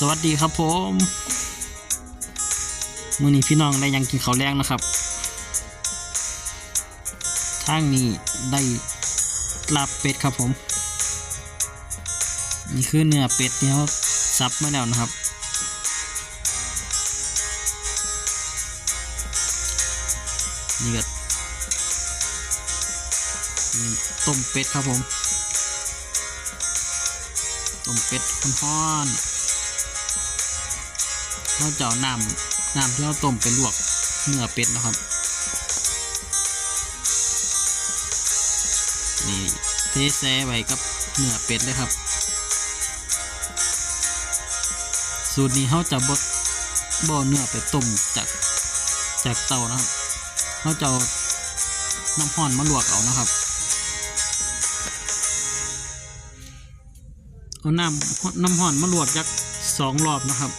สวัสดีครับผมมื้อนี้พี่น้องได้ยังกินข้าวแรงนะครับทางนี้ได้ลาบเป็ดครับผมนี่คือเนื้อเป็ดที่เขาสับมาแล้วนะครับ นี่ก็นี่ต้มเป็ดครับผมต้มเป็ดร้อนๆ เราจะเอาน้ำน้ำที่เราต้มไปลวกเนื้อเป็ดนะครับ นี่เทแซ่ไว้กับเนื้อเป็ดเลยครับ สูตรนี้เขาจะบดบ่อเนื้อไปต้มจากจากเตานะครับเขาจะน้ำห้อนมาลวกเอานะครับเอาน้ำน้ำห่อนมาลวกจักสองรอบนะครับ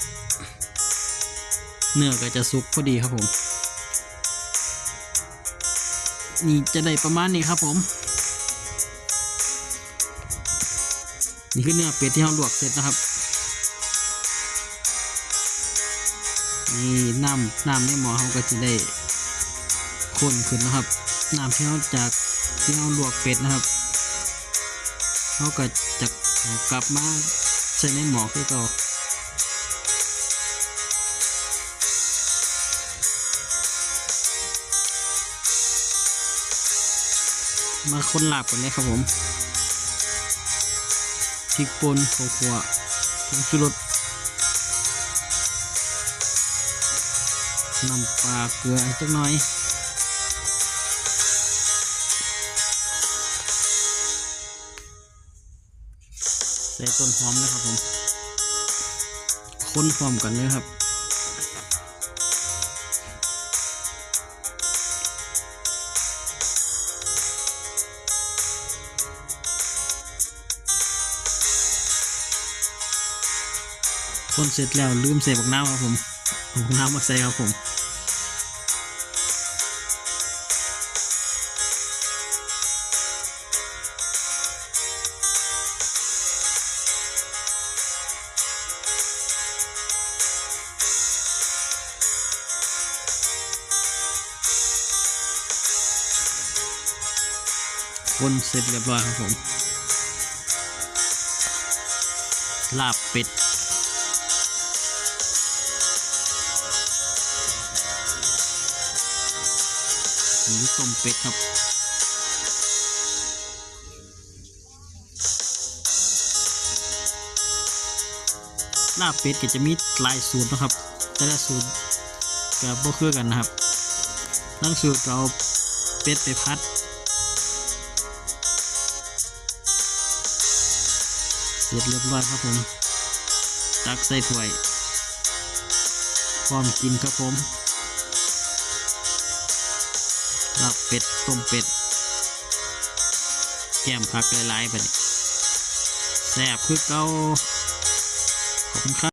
เนื้อก็จะสุกพอดีครับผม นี่จะได้ประมาณนี้ครับผม นี่คือเนื้อเป็ดที่เราลวกเสร็จนะครับ นี่น้ำน้ำในหม้อเราก็จะได้ข้นขึ้นนะครับน้ำที่เราจากที่เราลวกเป็ดนะครับเราก็จะกลับมาใส่ในหม้อคือเก่า มาคนหลาบกันเลยครับผมพริกป่นขัวผงชูรสน้ำปลาเกลือจักหน่อยใส่ต้นหอมนะครับผม คนพร้อมกันเลยครับ คนเสร็จแล้วลืมใส่บักน้ำครับผมบักน้ำมาใส่ครับผมคนเสร็จเรียบร้อยครับผม ลาบเป็ด นี่ต้มเป็ดครับลาบเป็ดก็จะมีหลายสูตรนะครับ แต่ละสูตรก็บ่คือกันนะครับนั่งสูตรเอาเป็ดไปพัด เสร็จเรียบร้อยครับผม ตักใส่ถ้วย พร้อมกินครับผม ลาบเป็ด ต้มเป็ด แก้มผักหลายๆไปนี่แซ่บคือเก่าขอบคุณครับ